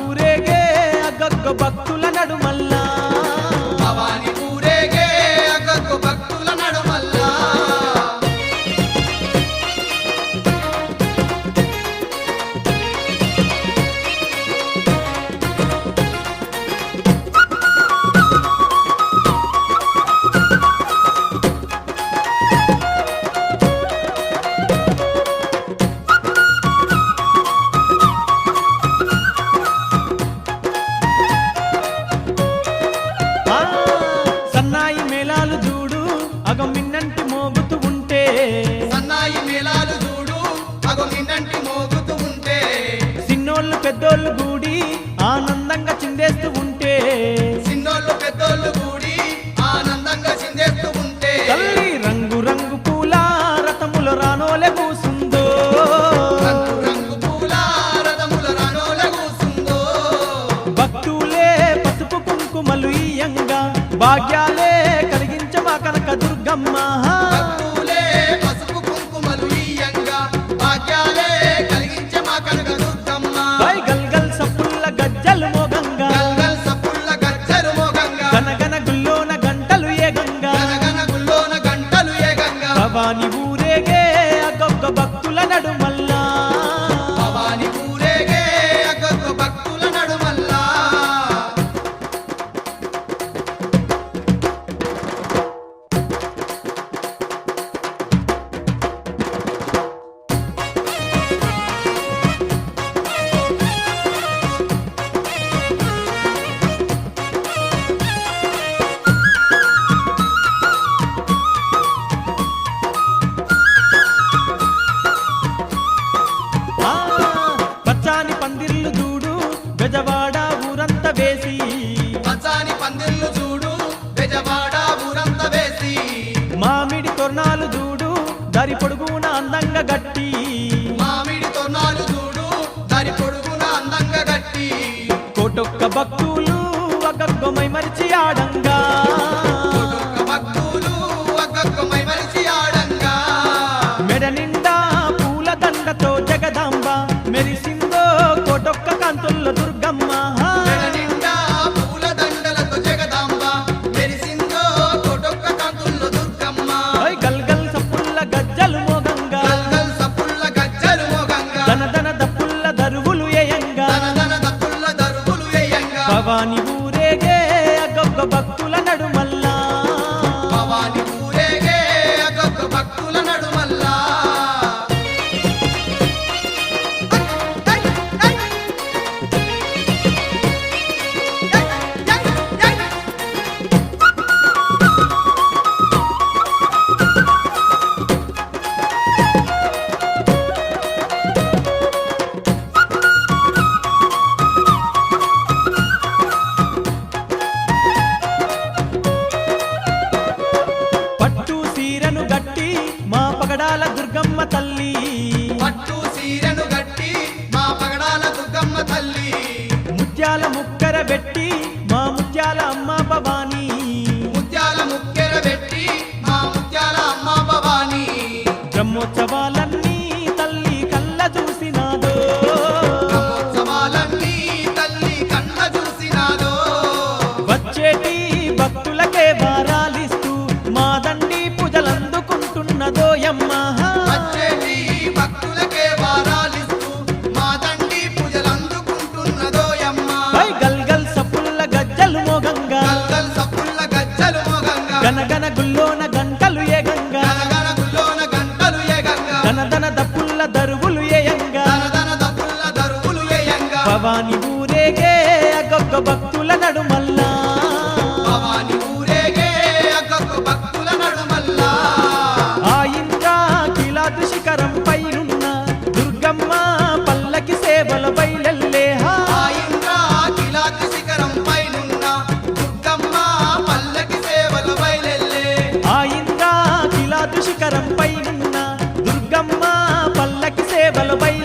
ఊరేగే అగ్గగ్గ భక్తు చిన్నోళ్ళు పెద్దోళ్ళు గూడి ఆనందంగా చిందేస్తూ ఉంటే. చిన్నోళ్ళు పెద్దోళ్ళు గూడి ఆనందంగా చిందేస్తూ ఉంటే. తల్లి రంగు రంగు పూల రథముల రానోలే కూసుందో. రంగు పూల రథముల రానోలే కూసుందో. భక్తులే పసుపు కుంకుమలు ఈయంగా భాగ్యాలే కలిగించవా కనక దుర్గమ్మ మైమరిచి ఆడంగా. మెడ నిండా పూల దండతో జగదాంబ మెరిసిందో కోటొక్క కంతుల్లో దుర్గమ్మ. కన్న తల్లి బయలు